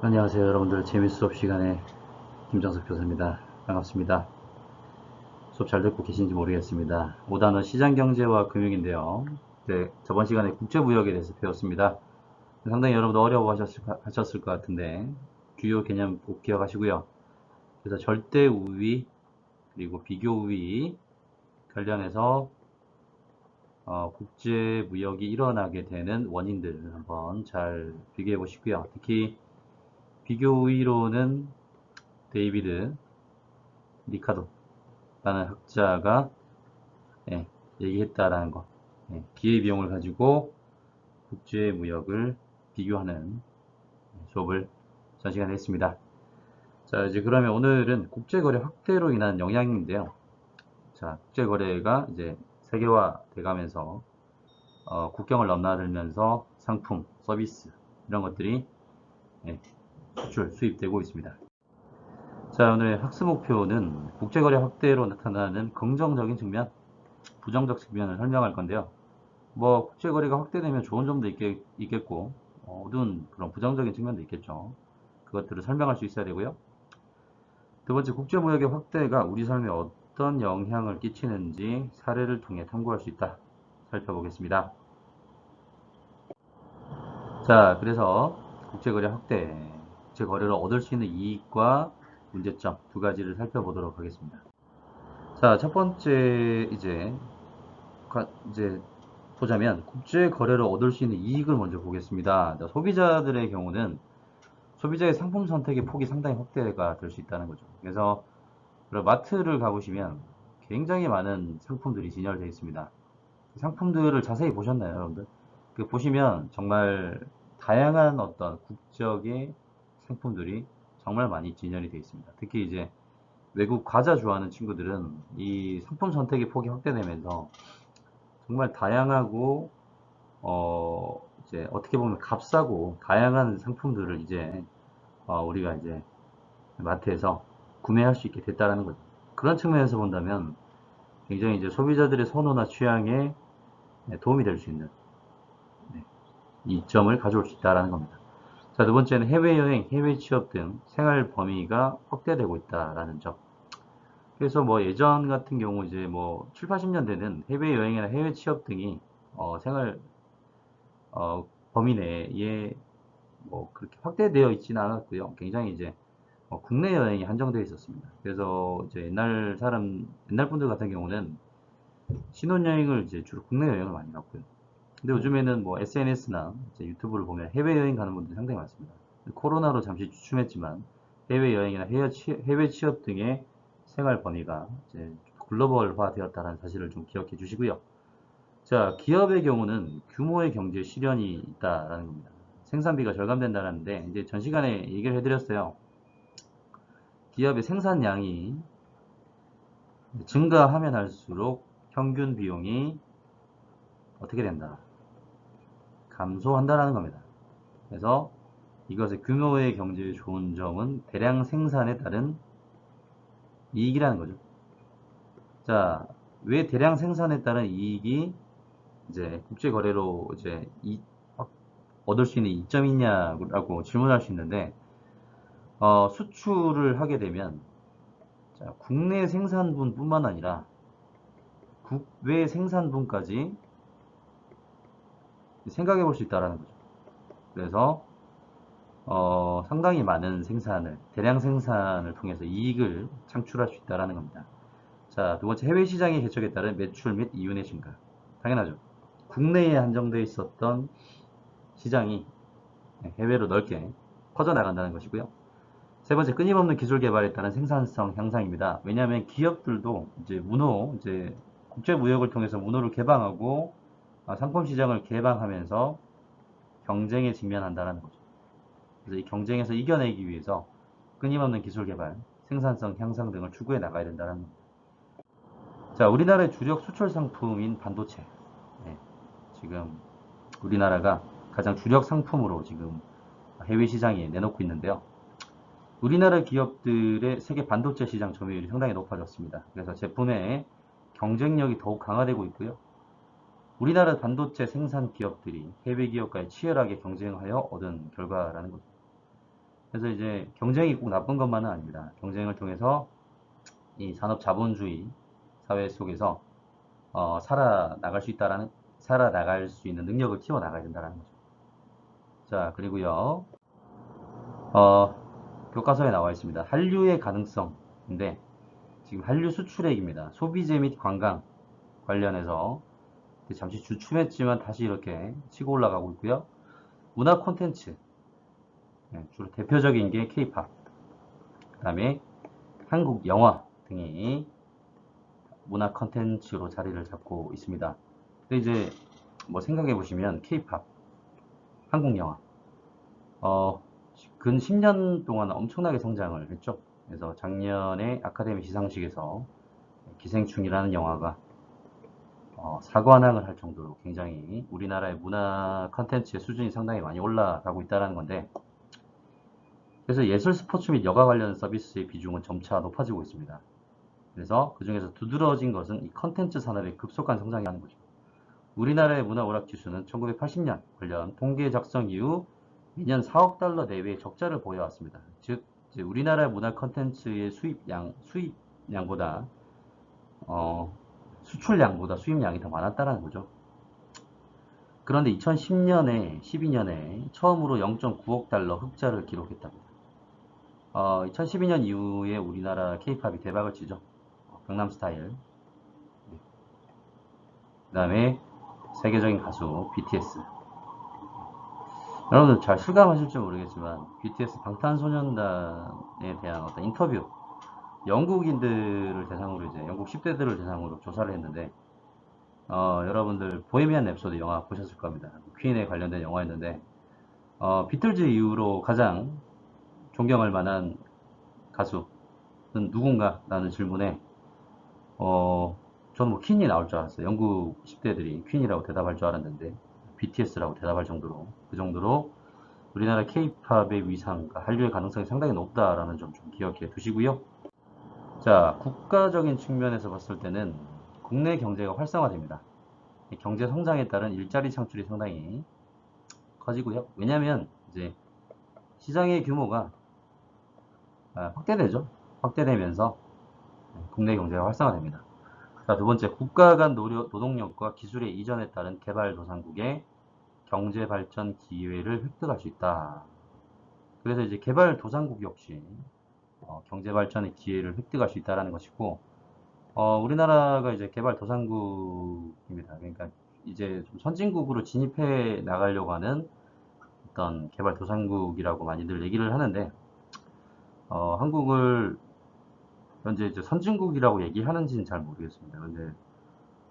안녕하세요 여러분들. 재밌 수업 시간에 김정석 교수입니다. 반갑습니다. 수업 잘 듣고 계신지 모르겠습니다. 5단원 시장경제와 금융인데요. 네, 저번 시간에 국제무역에 대해서 배웠습니다. 상당히 여러분들 어려워하셨을 하셨을 것 같은데 주요 개념 꼭 기억하시고요. 그래서 절대 우위 그리고 비교 우위 관련해서 어, 국제무역이 일어나게 되는 원인들 한번 잘 비교해 보시고요. 특히 비교 우위로는 데이비드 리카도라는 학자가 예, 얘기했다라는 거. 예, 기회비용을 가지고 국제 무역을 비교하는 수업을 전 시간에 했습니다. 자, 이제 그러면 오늘은 국제거래 확대로 인한 영향인데요. 자, 국제거래가 이제 세계화 돼가면서 어, 국경을 넘나들면서 상품, 서비스 이런 것들이 예, 수출, 수입되고 있습니다. 자, 오늘 학습 목표는 국제거래 확대로 나타나는 긍정적인 측면, 부정적 측면을 설명할 건데요. 뭐, 국제거래가 확대되면 좋은 점도 있겠, 있겠고, 어, 어두운 그런 부정적인 측면도 있겠죠. 그것들을 설명할 수 있어야 되고요. 두 번째, 국제무역의 확대가 우리 삶에 어떤 영향을 끼치는지 사례를 통해 탐구할 수 있다. 살펴보겠습니다. 자, 그래서 국제거래 확대. 제 거래를 얻을 수 있는 이익과 문제점 두 가지를 살펴보도록 하겠습니다. 자, 첫 번째 이제 이제 보자면 국제 거래를 얻을 수 있는 이익을 먼저 보겠습니다. 소비자들의 경우는 소비자의 상품 선택의 폭이 상당히 확대가 될 수 있다는 거죠. 그래서 마트를 가보시면 굉장히 많은 상품들이 진열되어 있습니다. 상품들을 자세히 보셨나요, 여러분들? 그 보시면 정말 다양한 어떤 국적의 상품들이 정말 많이 진열이 되어 있습니다. 특히 이제 외국 과자 좋아하는 친구들은 이 상품 선택의 폭이 확대되면서 정말 다양하고 어 이제 어떻게 보면 값싸고 다양한 상품들을 이제 어 우리가 이제 마트에서 구매할 수 있게 됐다라는 거죠. 그런 측면에서 본다면 굉장히 이제 소비자들의 선호나 취향에 도움이 될 수 있는 네, 이점을 가져올 수 있다라는 겁니다. 자, 두 번째는 해외여행, 해외 취업 등 생활 범위가 확대되고 있다라는 점. 그래서 뭐 예전 같은 경우 이제 뭐 7, 80년대는 해외여행이나 해외 취업 등이 어 생활 어 범위 내에 뭐 그렇게 확대되어 있지는 않았고요. 굉장히 이제 어 국내 여행이 한정되어 있었습니다. 그래서 이제 옛날 사람, 옛날 분들 같은 경우는 신혼여행을 이제 주로 국내 여행을 많이 갔고요. 근데 요즘에는 뭐 SNS나 유튜브를 보면 해외여행 가는 분들이 상당히 많습니다. 코로나로 잠시 주춤했지만 해외여행이나 해외 취업 등의 생활 범위가 글로벌화 되었다는 사실을 좀 기억해 주시고요. 자, 기업의 경우는 규모의 경제 실현이 있다라는 겁니다. 생산비가 절감된다는데 이제 전 시간에 얘기를 해드렸어요. 기업의 생산량이 증가하면 할수록 평균 비용이 어떻게 된다? 감소한다라는 겁니다. 그래서 이것의 규모의 경제에 좋은 점은 대량 생산에 따른 이익이라는 거죠. 자, 왜 대량 생산에 따른 이익이 이제 국제 거래로 이제 이, 얻을 수 있는 이점이 있냐라고 질문할 수 있는데 어, 수출을 하게 되면 자, 국내 생산분뿐만 아니라 국외 생산분까지 생각해 볼 수 있다라는 거죠. 그래서 어, 상당히 많은 생산을 대량 생산을 통해서 이익을 창출할 수 있다라는 겁니다. 자, 두 번째 해외 시장의 개척에 따른 매출 및 이윤의 증가. 당연하죠. 국내에 한정되어 있었던 시장이 해외로 넓게 퍼져나간다는 것이고요. 세 번째, 끊임없는 기술 개발에 따른 생산성 향상입니다. 왜냐하면 기업들도 이제 문호, 이제 국제 무역을 통해서 문호를 개방하고 아, 상품 시장을 개방하면서 경쟁에 직면한다는 거죠. 그래서 이 경쟁에서 이겨내기 위해서 끊임없는 기술 개발, 생산성 향상 등을 추구해 나가야 된다는 겁니다. 자, 우리나라의 주력 수출 상품인 반도체. 네, 지금 우리나라가 가장 주력 상품으로 지금 해외 시장에 내놓고 있는데요. 우리나라 기업들의 세계 반도체 시장 점유율이 상당히 높아졌습니다. 그래서 제품의 경쟁력이 더욱 강화되고 있고요. 우리나라 반도체 생산 기업들이 해외 기업과의 치열하게 경쟁하여 얻은 결과라는 거죠. 그래서 이제 경쟁이 꼭 나쁜 것만은 아닙니다. 경쟁을 통해서 이 산업 자본주의 사회 속에서 어, 살아나갈 수 있다라는 살아나갈 수 있는 능력을 키워 나가야 된다는 거죠. 자, 그리고요. 어, 교과서에 나와 있습니다. 한류의 가능성인데 지금 한류 수출액입니다. 소비재 및 관광 관련해서 잠시 주춤했지만 다시 이렇게 치고 올라가고 있고요. 문화 콘텐츠 네, 주로 대표적인 게 K-팝 그 다음에 한국 영화 등이 문화 콘텐츠로 자리를 잡고 있습니다. 근데 이제 뭐 생각해 보시면 K-팝 한국 영화 어, 근 10년 동안 엄청나게 성장을 했죠. 그래서 작년에 아카데미 시상식에서 기생충이라는 영화가 어, 사관왕을 할 정도로 굉장히 우리나라의 문화 컨텐츠의 수준이 상당히 많이 올라가고 있다는 건데 그래서 예술 스포츠 및 여가 관련 서비스의 비중은 점차 높아지고 있습니다. 그래서 그 중에서 두드러진 것은 이 컨텐츠 산업의 급속한 성장이라는 거죠. 우리나라의 문화 오락 지수는 1980년 관련 통계 작성 이후 매년 4억 달러 내외의 적자를 보여왔습니다. 즉, 우리나라 문화 컨텐츠의 수입량, 수입량보다, 어, 수출량보다 수입량이 더 많았다는 거죠. 그런데 2010년에, 12년에 처음으로 0.9억 달러 흑자를 기록했답니다. 어, 2012년 이후에 우리나라 케이팝이 대박을 치죠. 강남 스타일. 그 다음에 세계적인 가수 BTS. 여러분들 잘 실감하실지 모르겠지만 BTS 방탄소년단에 대한 어떤 인터뷰 영국인들을 대상으로 이제 영국 10대들을 대상으로 조사를 했는데 어, 여러분들 보헤미안 랩소디 영화 보셨을 겁니다. 퀸에 관련된 영화였는데 어, 비틀즈 이후로 가장 존경할 만한 가수는 누군가? 라는 질문에 어, 저는 뭐 퀸이 나올 줄 알았어요. 영국 10대들이 퀸이라고 대답할 줄 알았는데 BTS라고 대답할 정도로 그 정도로 우리나라 K-팝의 위상과 한류의 가능성이 상당히 높다라는 점 좀 기억해 두시고요. 자, 국가적인 측면에서 봤을 때는 국내 경제가 활성화됩니다. 경제 성장에 따른 일자리 창출이 상당히 커지고요. 왜냐하면 이제 시장의 규모가 아, 확대되죠. 확대되면서 국내 경제가 활성화됩니다. 자, 두 번째, 국가 간 노동력과 기술의 이전에 따른 개발도상국의 경제 발전 기회를 획득할 수 있다. 그래서 이제 개발도상국 역시 어, 경제 발전의 기회를 획득할 수 있다라는 것이고, 어, 우리나라가 이제 개발 도상국입니다. 그러니까 이제 좀 선진국으로 진입해 나가려고 하는 어떤 개발 도상국이라고 많이들 얘기를 하는데, 어, 한국을 현재 이제 선진국이라고 얘기하는지는 잘 모르겠습니다. 근데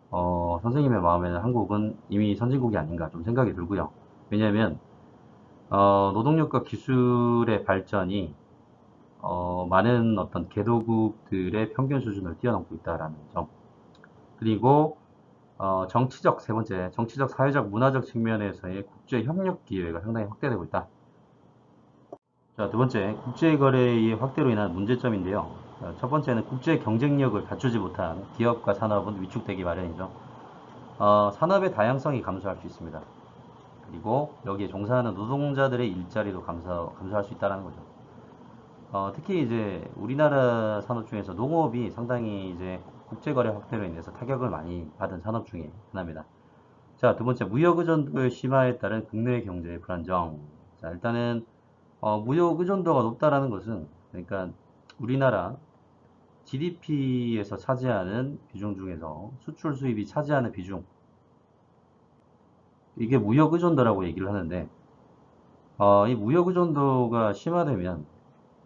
어, 선생님의 마음에는 한국은 이미 선진국이 아닌가 좀 생각이 들고요. 왜냐하면 어, 노동력과 기술의 발전이 어, 많은 어떤 개도국들의 평균 수준을 뛰어넘고 있다라는 점. 그리고 어, 정치적 세 번째 정치적 사회적 문화적 측면에서의 국제 협력 기회가 상당히 확대되고 있다. 자, 두 번째 국제 거래의 확대로 인한 문제점인데요. 어, 첫 번째는 국제 경쟁력을 갖추지 못한 기업과 산업은 위축되기 마련이죠. 어, 산업의 다양성이 감소할 수 있습니다. 그리고 여기에 종사하는 노동자들의 일자리도 감소, 감소할 수 있다는 거죠. 어, 특히 이제 우리나라 산업 중에서 농업이 상당히 이제 국제거래 확대로 인해서 타격을 많이 받은 산업 중에 하나입니다. 자, 두 번째, 무역 의존도의 심화에 따른 국내 경제의 불안정. 자, 일단은, 어, 무역 의존도가 높다라는 것은, 그러니까 우리나라 GDP에서 차지하는 비중 중에서 수출 수입이 차지하는 비중 이게 무역 의존도라고 얘기를 하는데 어, 이 무역 의존도가 심화되면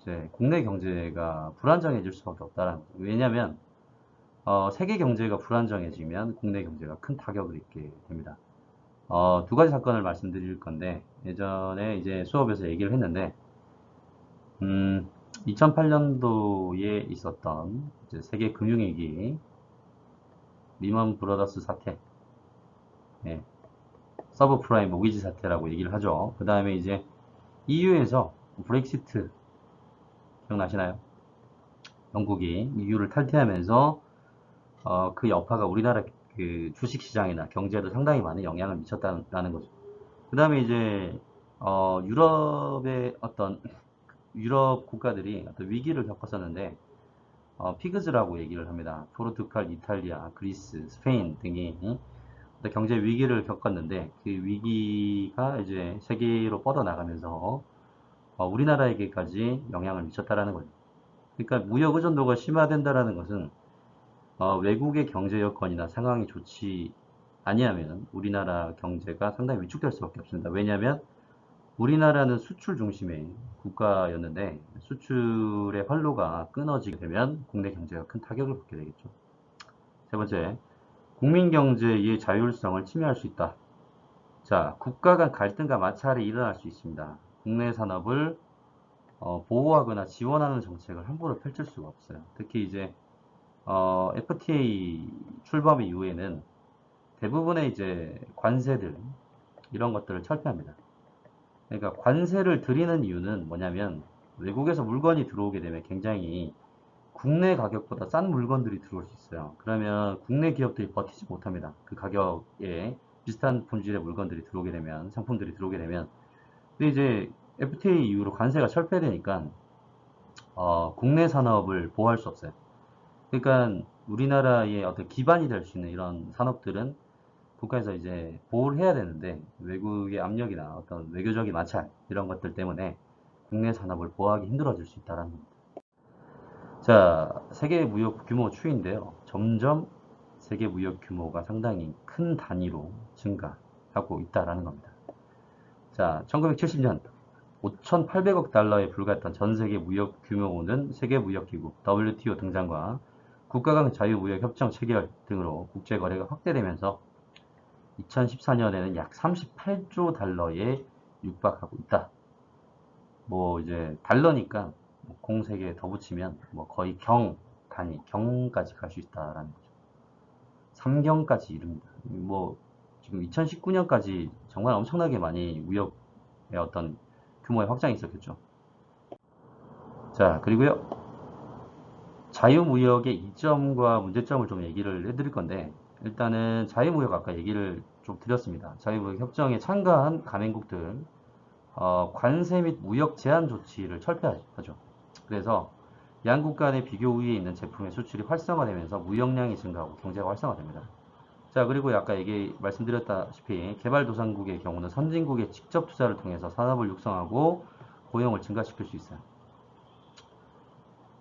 이제 국내 경제가 불안정해질 수밖에 없다라는 거죠. 왜냐하면 어, 세계 경제가 불안정해지면 국내 경제가 큰 타격을 입게 됩니다. 어, 두 가지 사건을 말씀드릴 건데 예전에 이제 수업에서 얘기를 했는데 음, 2008년도에 있었던 세계 금융위기, 리먼 브러더스 사태, 네, 서브프라임 모기지 사태라고 얘기를 하죠. 그 다음에 이제 EU에서 브렉시트 기억나시나요? 영국이 EU를 탈퇴하면서 어, 그 여파가 우리나라 그 주식시장이나 경제에도 상당히 많은 영향을 미쳤다는 거죠. 그 다음에 이제 어, 유럽의 어떤 유럽 국가들이 어떤 위기를 겪었었는데 어, 피그즈라고 얘기를 합니다. 포르투갈, 이탈리아, 그리스, 스페인 등이 경제 위기를 겪었는데 그 위기가 이제 세계로 뻗어나가면서 어, 우리나라에게까지 영향을 미쳤다라는 거죠. 그러니까 무역 의존도가 심화된다라는 것은 어, 외국의 경제 여건이나 상황이 좋지 아니하면 우리나라 경제가 상당히 위축될 수밖에 없습니다. 왜냐하면 우리나라는 수출 중심의 국가였는데 수출의 활로가 끊어지게 되면 국내 경제가 큰 타격을 받게 되겠죠. 세 번째, 국민 경제의 자율성을 침해할 수 있다. 자, 국가 간 갈등과 마찰이 일어날 수 있습니다. 국내 산업을 어, 보호하거나 지원하는 정책을 함부로 펼칠 수가 없어요. 특히 이제 어, FTA 출범 이후에는 대부분의 이제 관세들 이런 것들을 철폐합니다. 그러니까 관세를 드리는 이유는 뭐냐면 외국에서 물건이 들어오게 되면 굉장히 국내 가격보다 싼 물건들이 들어올 수 있어요. 그러면 국내 기업들이 버티지 못합니다. 그 가격에 비슷한 품질의 물건들이 들어오게 되면 상품들이 들어오게 되면 근데 이제 FTA 이후로 관세가 철폐되니까 어, 국내 산업을 보호할 수 없어요. 그러니까 우리나라의 어떤 기반이 될 수 있는 이런 산업들은 국가에서 이제 보호를 해야 되는데 외국의 압력이나 어떤 외교적인 마찰 이런 것들 때문에 국내 산업을 보호하기 힘들어질 수 있다는 겁니다. 자, 세계 무역 규모 추이인데요. 점점 세계 무역 규모가 상당히 큰 단위로 증가하고 있다라는 겁니다. 자, 1970년 5,800억 달러에 불과했던 전 세계 무역 규모는 세계 무역기구 WTO 등장과 국가 간 자유무역 협정 체결 등으로 국제 거래가 확대되면서 2014년에는 약 38조 달러에 육박하고 있다. 뭐 이제 달러니까 뭐 공세계 더 붙이면 뭐 거의 경 단위 경까지 갈 수 있다라는 거죠. 3경까지 이릅니다. 뭐 지금 2019년까지 정말 엄청나게 많이 무역의 어떤 규모의 확장이 있었겠죠. 자 그리고요 자유무역의 이점과 문제점을 좀 얘기를 해드릴 건데 일단은 자유무역 아까 얘기를 좀 드렸습니다. 자유무역 협정에 참가한 가맹국들 어, 관세 및 무역 제한 조치를 철폐하죠. 그래서 양국 간의 비교 우위에 있는 제품의 수출이 활성화되면서 무역량이 증가하고 경제가 활성화됩니다. 자 그리고 아까 얘기 말씀드렸다시피 개발도상국의 경우는 선진국의 직접 투자를 통해서 산업을 육성하고 고용을 증가시킬 수 있어요.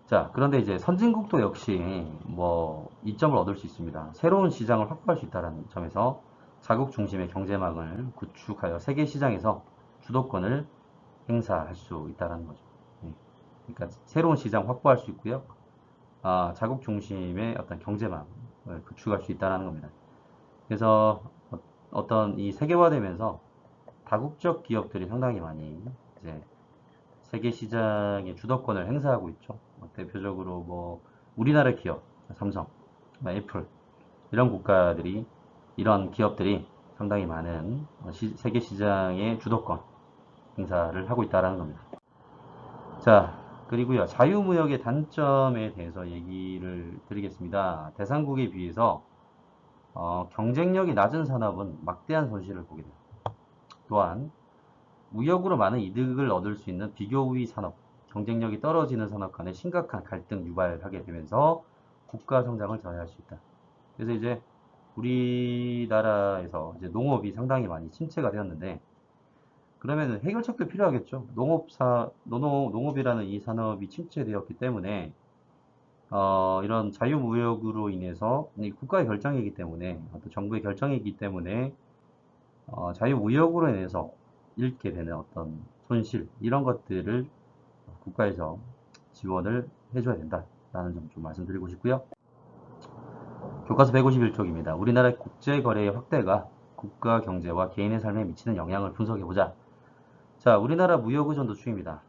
자 그런데 이제 선진국도 역시 뭐 이점을 얻을 수 있습니다. 새로운 시장을 확보할 수 있다는 점에서 자국 중심의 경제망을 구축하여 세계 시장에서 주도권을 행사할 수 있다는 거죠. 네. 그러니까 새로운 시장 확보할 수 있고요. 아, 자국 중심의 어떤 경제망을 구축할 수 있다는 겁니다. 그래서 어떤 이 세계화되면서 다국적 기업들이 상당히 많이 이제 세계 시장의 주도권을 행사하고 있죠. 뭐 대표적으로 뭐 우리나라 기업, 삼성, 뭐 애플 이런 국가들이 이런 기업들이 상당히 많은 시, 세계 시장의 주도권 행사를 하고 있다는 겁니다. 자, 그리고요. 자유무역의 단점에 대해서 얘기를 드리겠습니다. 대상국에 비해서 어, 경쟁력이 낮은 산업은 막대한 손실을 보게 됩니다. 또한 무역으로 많은 이득을 얻을 수 있는 비교 우위 산업, 경쟁력이 떨어지는 산업 간의 심각한 갈등 유발하게 되면서 국가 성장을 저해할 수 있다. 그래서 이제 우리나라에서 이제 농업이 상당히 많이 침체가 되었는데 그러면 해결책도 필요하겠죠. 농업사 농업, 농업이라는 이 산업이 침체되었기 때문에 어, 이런 자유무역으로 인해서 국가의 결정이기 때문에 또 정부의 결정이기 때문에 어, 자유무역으로 인해서 잃게 되는 어떤 손실 이런 것들을 국가에서 지원을 해줘야 된다라는 점 좀 말씀드리고 싶고요. 교과서 151쪽입니다. 우리나라의 국제거래의 확대가 국가 경제와 개인의 삶에 미치는 영향을 분석해보자. 자, 우리나라 무역의존도 추입니다.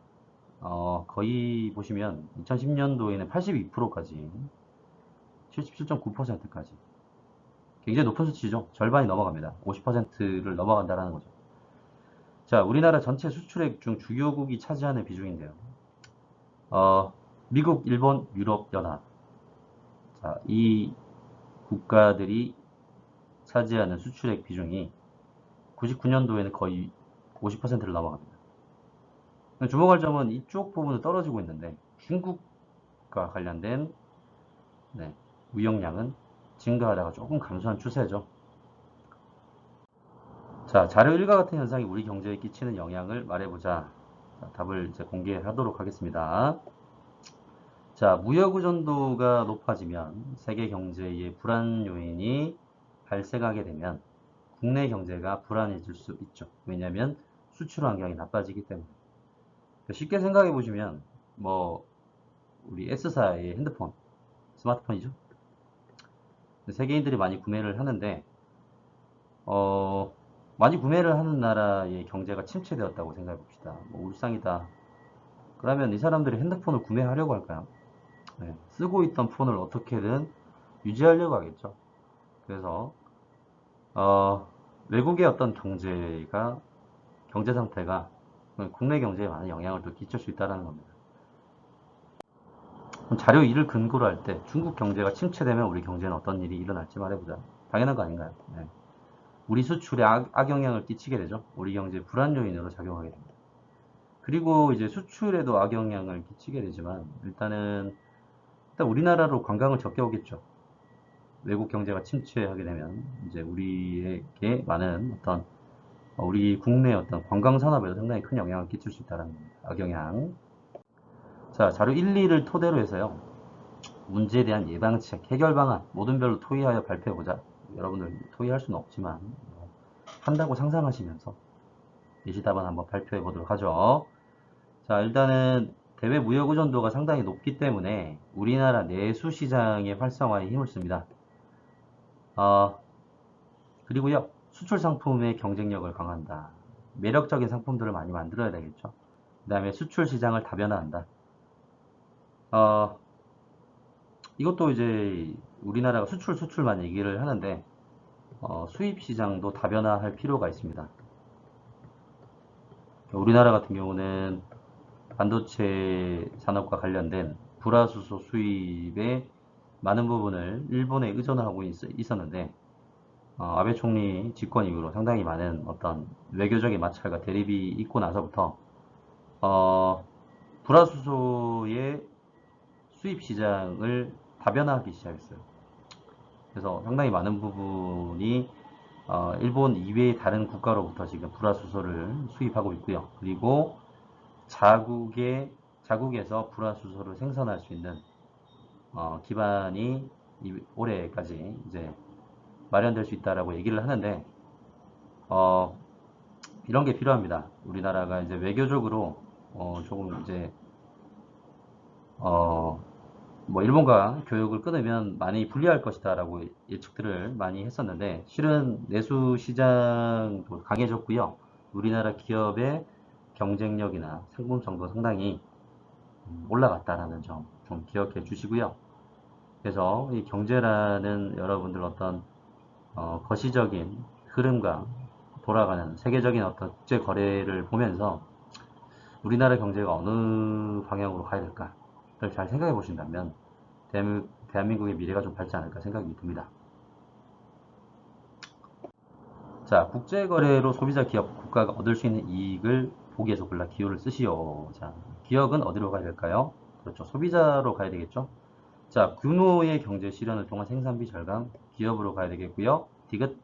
어, 거의 보시면 2010년도에는 82%까지 77.9%까지 굉장히 높은 수치죠. 절반이 넘어갑니다. 50%를 넘어간다라는 거죠. 자, 우리나라 전체 수출액 중 주요국이 차지하는 비중인데요. 어, 미국, 일본, 유럽, 연합. 자, 이 국가들이 차지하는 수출액 비중이 99년도에는 거의 50%를 넘어갑니다. 주목할 점은 이쪽 부분은 떨어지고 있는데 중국과 관련된 네, 무역량은 증가하다가 조금 감소한 추세죠. 자, 자료 일과 같은 현상이 우리 경제에 끼치는 영향을 말해보자. 자, 답을 이제 공개하도록 하겠습니다. 자, 무역 의존도가 높아지면 세계 경제의 불안 요인이 발생하게 되면 국내 경제가 불안해질 수 있죠. 왜냐하면 수출 환경이 나빠지기 때문에. 쉽게 생각해 보시면 뭐 우리 S사의 핸드폰, 스마트폰이죠. 세계인들이 많이 구매를 하는데 어, 많이 구매를 하는 나라의 경제가 침체되었다고 생각해 봅시다. 뭐 울상이다. 그러면 이 사람들이 핸드폰을 구매하려고 할까요? 네, 쓰고 있던 폰을 어떻게든 유지하려고 하겠죠. 그래서 어, 외국의 어떤 경제가 경제 상태가 국내 경제에 많은 영향을 또 끼칠 수 있다는 겁니다. 자료 1을 근거로 할 때 중국 경제가 침체되면 우리 경제는 어떤 일이 일어날지 말해보자. 당연한 거 아닌가요? 네. 우리 수출에 악, 악영향을 끼치게 되죠. 우리 경제 불안 요인으로 작용하게 됩니다. 그리고 이제 수출에도 악영향을 끼치게 되지만 일단은 일단 우리나라로 관광을 적게 오겠죠. 외국 경제가 침체하게 되면 이제 우리에게 많은 어떤 우리 국내 어떤 관광 산업에도 상당히 큰 영향을 끼칠 수 있다는. 악영향. 자, 자료 1, 2를 토대로 해서요. 문제에 대한 예방책, 해결 방안 모든 별로 토의하여 발표해보자. 여러분들 토의할 수는 없지만 뭐 한다고 상상하시면서 예시답안 한번 발표해 보도록 하죠. 자, 일단은 대외 무역 의존도가 상당히 높기 때문에 우리나라 내수 시장의 활성화에 힘을 씁니다. 어, 그리고요, 수출 상품의 경쟁력을 강화한다. 매력적인 상품들을 많이 만들어야 되겠죠. 그 다음에 수출 시장을 다변화한다. 어, 이것도 이제 우리나라가 수출 수출만 얘기를 하는데 어, 수입 시장도 다변화할 필요가 있습니다. 우리나라 같은 경우는 반도체 산업과 관련된 불화수소 수입의 많은 부분을 일본에 의존하고 있, 었는데 어, 아베 총리 집권 이후로 상당히 많은 어떤 외교적인 마찰과 대립이 있고 나서부터 어, 불화수소의 수입 시장을 다변화하기 시작했어요. 그래서 상당히 많은 부분이 어, 일본 이외의 다른 국가로부터 지금 불화수소를 수입하고 있고요. 그리고 자국의 자국에서 불화수소를 생산할 수 있는 어, 기반이 올해까지 이제 마련될 수 있다라고 얘기를 하는데 어, 이런 게 필요합니다. 우리나라가 이제 외교적으로 어, 조금 이제 어, 뭐 일본과 교역을 끊으면 많이 불리할 것이다라고 예측들을 많이 했었는데 실은 내수 시장도 강해졌고요. 우리나라 기업의 경쟁력이나 상품성도 상당히 음, 올라갔다라는 점 좀 기억해 주시고요. 그래서 이 경제라는 여러분들 어떤 어, 거시적인 흐름과 돌아가는 세계적인 어떤 국제 거래를 보면서 우리나라 경제가 어느 방향으로 가야 될까 잘 생각해 보신다면 대한민국의 미래가 좀 밝지 않을까 생각이 듭니다. 자, 국제거래로 소비자 기업 국가가 얻을 수 있는 이익을 보기에서 골라 기호를 쓰시오. 자, 기업은 어디로 가야 될까요? 그렇죠. 소비자로 가야 되겠죠. 자, 규모의 경제 실현을 통한 생산비 절감 기업으로 가야 되겠고요. 디귿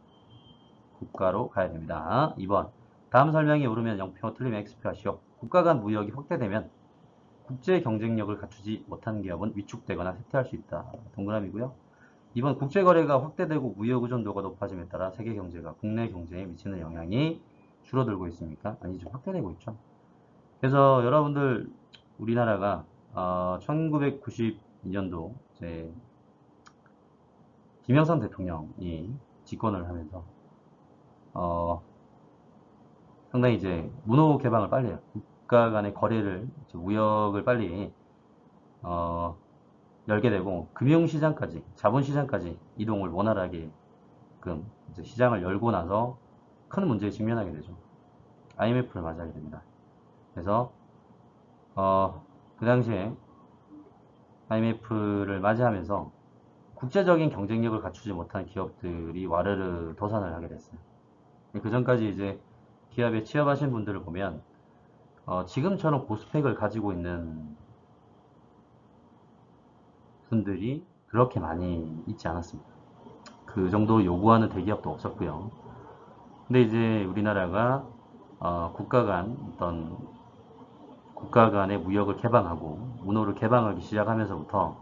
국가로 가야 됩니다. 2번. 다음 설명이 오르면 0표, 틀리면 X표 하시오. 국가 간 무역이 확대되면 국제 경쟁력을 갖추지 못한 기업은 위축되거나 쇠퇴할 수 있다. 동그라미고요. 이번 국제 거래가 확대되고 무역 의존도가 높아짐에 따라 세계 경제가 국내 경제에 미치는 영향이 줄어들고 있습니까? 아니죠. 확대되고 있죠. 그래서 여러분들 우리나라가 어, 1992년도 이제 김영삼 대통령이 집권을 하면서 어, 상당히 이제 문호 개방을 빨리 해요. 국가 간의 거래를 무역을 빨리 어, 열게 되고 금융시장까지 자본시장까지 이동을 원활하게 그 시장을 열고 나서 큰 문제에 직면하게 되죠. IMF를 맞이하게 됩니다. 그래서 어, 그 당시에 IMF를 맞이하면서 국제적인 경쟁력을 갖추지 못한 기업들이 와르르 도산을 하게 됐어요. 그 전까지 이제 기업에 취업하신 분들을 보면 어, 지금처럼 고스펙을 가지고 있는 분들이 그렇게 많이 있지 않았습니다. 그 정도 요구하는 대기업도 없었고요. 근데 이제 우리나라가 어, 국가 간 어떤 국가 간의 무역을 개방하고 문호를 개방하기 시작하면서부터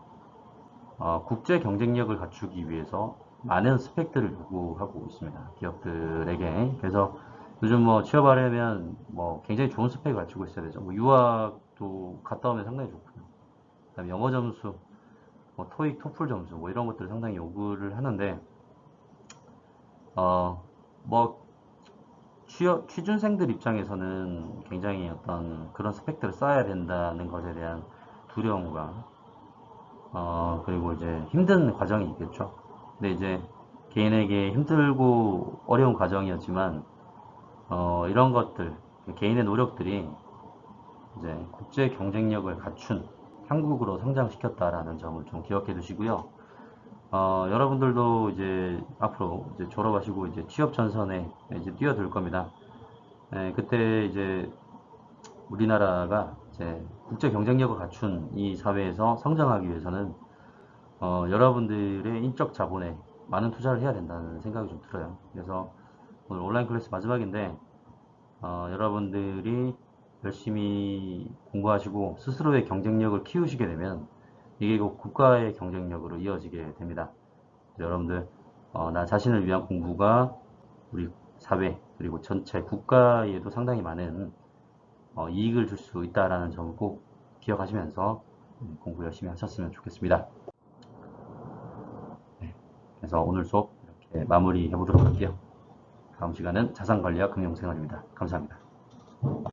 어, 국제 경쟁력을 갖추기 위해서 많은 스펙들을 요구하고 있습니다. 기업들에게. 그래서 요즘 뭐 취업하려면 뭐 굉장히 좋은 스펙을 갖추고 있어야 되죠. 뭐 유학도 갔다 오면 상당히 좋고요. 그다음에 영어 점수, 뭐 토익, 토플 점수 뭐 이런 것들을 상당히 요구를 하는데 어, 뭐 취업, 취준생들 입장에서는 굉장히 어떤 그런 스펙들을 쌓아야 된다는 것에 대한 두려움과 어, 그리고 이제 힘든 과정이 있겠죠. 근데 이제 개인에게 힘들고 어려운 과정이었지만 어, 이런 것들 개인의 노력들이 이제 국제 경쟁력을 갖춘 한국으로 성장시켰다라는 점을 좀 기억해 두시고요. 어, 여러분들도 이제 앞으로 이제 졸업하시고 이제 취업 전선에 이제 뛰어들 겁니다. 예, 그때 이제 우리나라가 이제 국제 경쟁력을 갖춘 이 사회에서 성장하기 위해서는 어, 여러분들의 인적 자본에 많은 투자를 해야 된다는 생각이 좀 들어요. 그래서 오늘 온라인 클래스 마지막인데 어, 여러분들이 열심히 공부하시고 스스로의 경쟁력을 키우시게 되면 이게 곧 국가의 경쟁력으로 이어지게 됩니다. 여러분들 어, 나 자신을 위한 공부가 우리 사회 그리고 전체 국가에도 상당히 많은 어, 이익을 줄 수 있다라는 점을 꼭 기억하시면서 음, 공부 열심히 하셨으면 좋겠습니다. 네, 그래서 오늘 수업 이렇게 마무리 해보도록 할게요. 다음 시간은 자산관리와 금융생활입니다. 감사합니다.